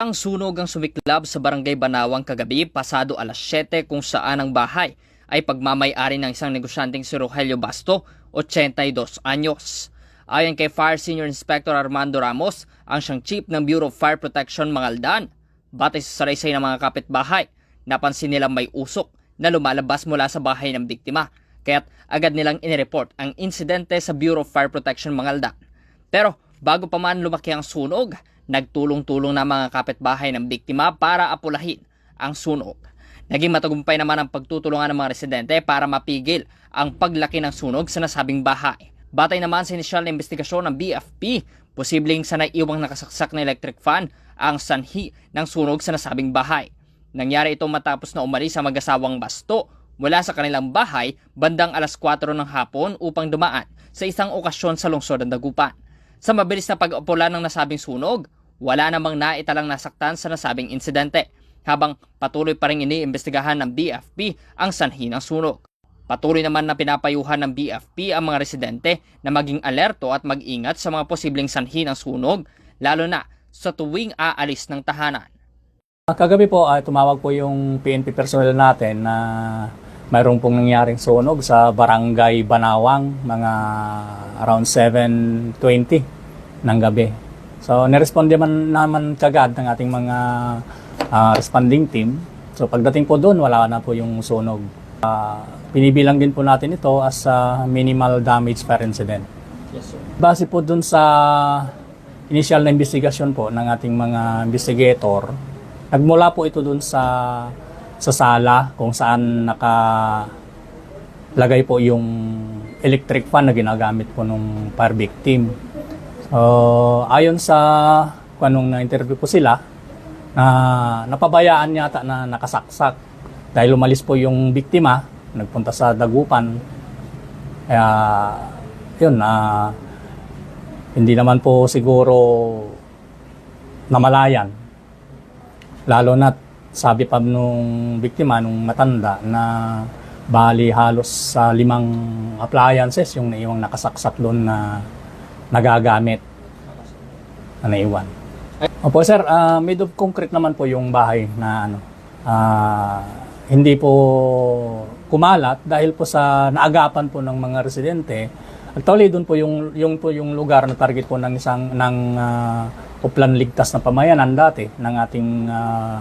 Ang sunog ang sumiklab sa barangay Banawang kagabi pasado alas 7 kung saan ang bahay ay pagmamayari ng isang negosyanteng si Rogelio Basto, 82 anyos. Ayon kay Fire Senior Inspector Armando Ramos, ang siyang chief ng Bureau of Fire Protection Mangaldan. Batay sa saraysay ng mga kapitbahay, napansin nilang may usok na lumalabas mula sa bahay ng biktima. Kaya't agad nilang inireport ang insidente sa Bureau of Fire Protection Mangaldan. Pero bago pa man lumaki ang sunog, nagtulong-tulong na mga kapitbahay ng biktima para apulahin ang sunog. Naging matagumpay naman ang pagtutulungan ng mga residente para mapigil ang paglaki ng sunog sa nasabing bahay. Batay naman sa inisyal na investigasyon ng BFP, posibleng sa naiiwang nakasaksak na electric fan ang sanhi ng sunog sa nasabing bahay. Nangyari ito matapos na umalis ang mag-asawang basto mula sa kanilang bahay bandang alas 4 ng hapon upang dumaan sa isang okasyon sa lungsod ng Dagupan. Sa mabilis na pag-upula ng nasabing sunog, wala namang naitalang nasaktan sa nasabing insidente habang patuloy pa rin iniimbestigahan ng BFP ang sanhi ng sunog. Patuloy naman na pinapayuhan ng BFP ang mga residente na maging alerto at mag-ingat sa mga posibleng sanhi ng sunog, lalo na sa tuwing aalis ng tahanan. Kagabi po, ay tumawag po yung PNP personnel natin na mayroong pong nangyaring sunog sa Barangay Banawang, mga around 7.20 ng gabi. So, niresponde man naman kagad ng ating mga ah, responding team. So, pagdating po doon, wala na po yung sunog. Ah, pinibilang din po natin ito as a minimal damage per incident. Yes, sir. Base po dun sa initial na investigasyon po ng ating mga investigator, nagmula po ito dun sa sa sala kung saan naka lagay po yung electric fan na ginagamit po nung fire victim. So, ayon sa kung anong na-interview po sila, na napabayaan yata na nakasaksak dahil umalis po yung biktima, nagpunta sa dagupan. Kaya, yun, na hindi naman po siguro namalayan. Lalo na sabi pa nung biktima, nung matanda, na bali halos sa limang appliances yung naiwang nakasaksak doon na nagagamit na naiwan. Opo sir, ah, made of concrete naman po yung bahay na ano, ah, hindi po kumalat dahil po sa naagapan po ng mga residente. Actually, doon po yung yung po yung lugar na target po ng isang ng uh, uplan ligtas na pamayanan dati ng ating ah,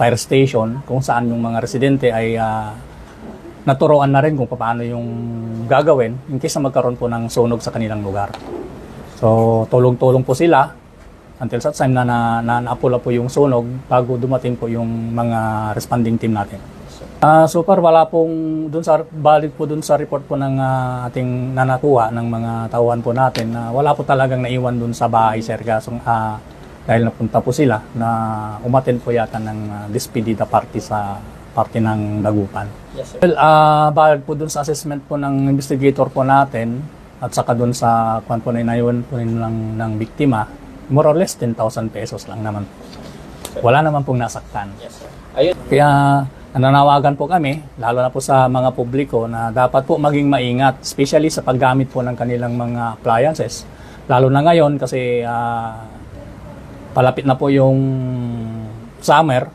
fire station kung saan yung mga residente ay ah, naturoan na rin kung paano yung gagawin in case na magkaroon po ng sunog sa kanilang lugar. So, tulong-tulong po sila until such time na, na, na naapula po yung sunog bago dumating po yung mga responding team natin. Ah, so far wala pong dun sa balik po dun sa report po ng ah, ating nanakuha ng mga tauhan po natin na wala po talagang naiwan dun sa bahay sir kaso ah, dahil napunta po sila na umaten po yata ng ah, despedida party sa party ng Dagupan. Yes, sir. Well, ah balik po dun sa assessment po ng investigator po natin at saka dun sa kwan po na inaywan po rin ng, ng biktima, more or less 10,000 pesos lang naman. Wala naman pong nasaktan. Yes, sir. Ayun. Kaya nananawagan po kami, lalo na po sa mga publiko na dapat po maging maingat, especially sa paggamit po ng kanilang mga appliances. Lalo na ngayon kasi ah, palapit na po yung summer,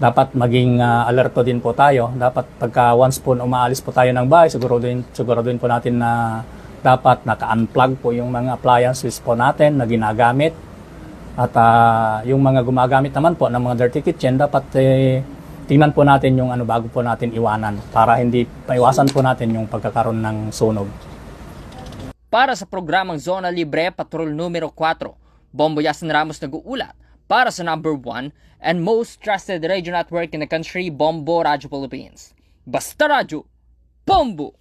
dapat maging ah, alerto din po tayo. Dapat pagka once po umaalis po tayo ng bahay, siguro din, siguro din po natin na dapat naka-unplug po yung mga appliances po natin na ginagamit. At ah, yung mga gumagamit naman po ng mga dirty kitchen, dapat eh, tingnan po natin yung ano bago po natin iwanan para hindi maiwasan po natin yung pagkakaroon ng sunog. Para sa programang Zona Libre Patrol numero 4, Bombo Yasin Ramos nag-uulat para sa number 1 and most trusted radio network in the country, Bombo Radio Philippines. Basta Radio, Bombo!